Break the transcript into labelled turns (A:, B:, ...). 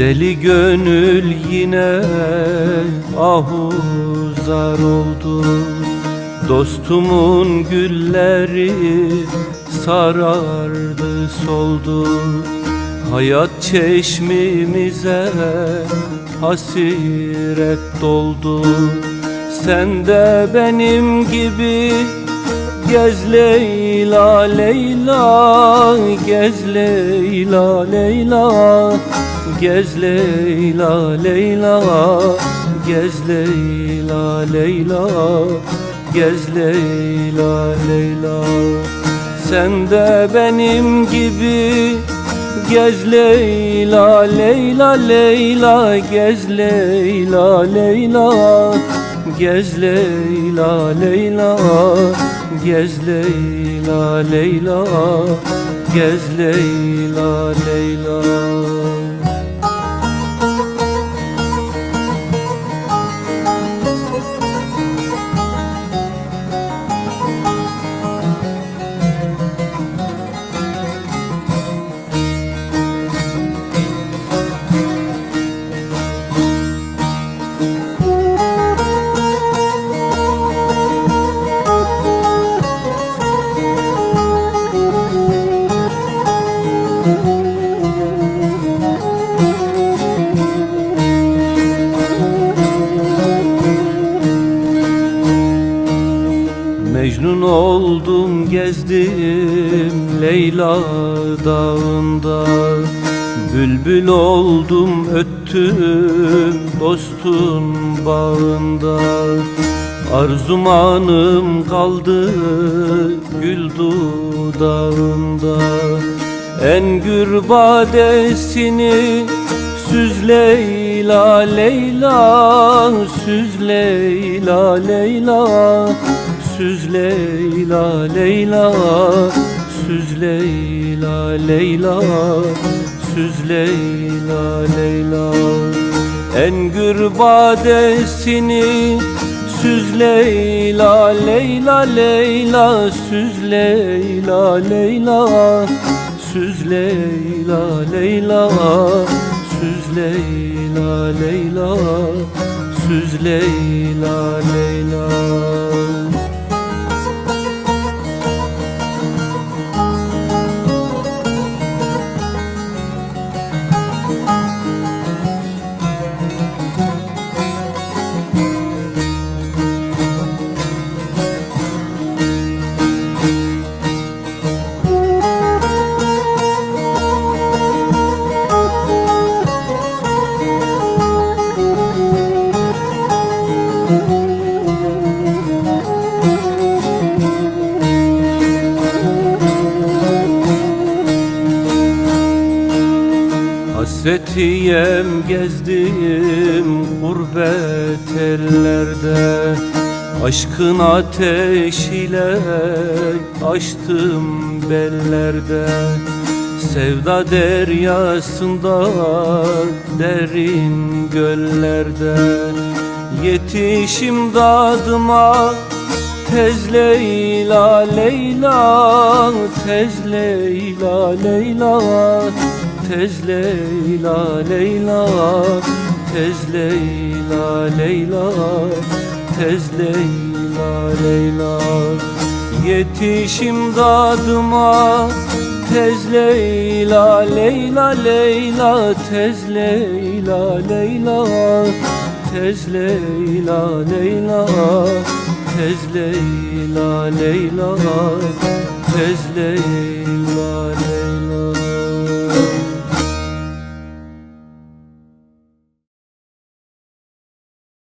A: Deli gönül yine ahuzar oldu. Dostumun gülleri sarardı soldu. Hayat çeşmimize hasiret doldu. Sen de benim gibi Gez Leyla Leyla Gez Leyla Leyla Gez Leyla Leyla Gez Leyla Leyla Gez Leyla Leyla. Sen de benim gibi Gez Leyla Leyla Leyla Gez Leyla Leyla. Gez Leyla Leyla Gez Leyla Leyla Gez Leyla Leyla Mecnun oldum gezdim Leyla dağında. Bülbül oldum öttüm dostun bağında. Arzumanım kaldı gül dudağında. En gür badesini Süz Leyla Leyla Süz Leyla Leyla Süz Leyla Leyla. Süz Leyla Leyla. Süz Leyla Leyla. En gür badesini Süz Leyla Leyla Leyla. Süz Leyla Leyla. Süz Leyla Leyla. Süz Leyla Leyla. Süz Leyla Leyla Hasretiyem gezdim gurbet ellerde Aşkın ateşiyle açtım bellerde. Sevda deryasında derin göllerde Yetişim dadıma Tez Leyla Leyla Tez Leyla Leyla Tez Leyla Leyla Tez Leyla Leyla Tez Leyla. Leyla Yetişim dadıma Tez Leyla Leyla Leyla Tez Leyla. Leyla Tez Leyla Leyla Tez Leyla Leyla Tez Leyla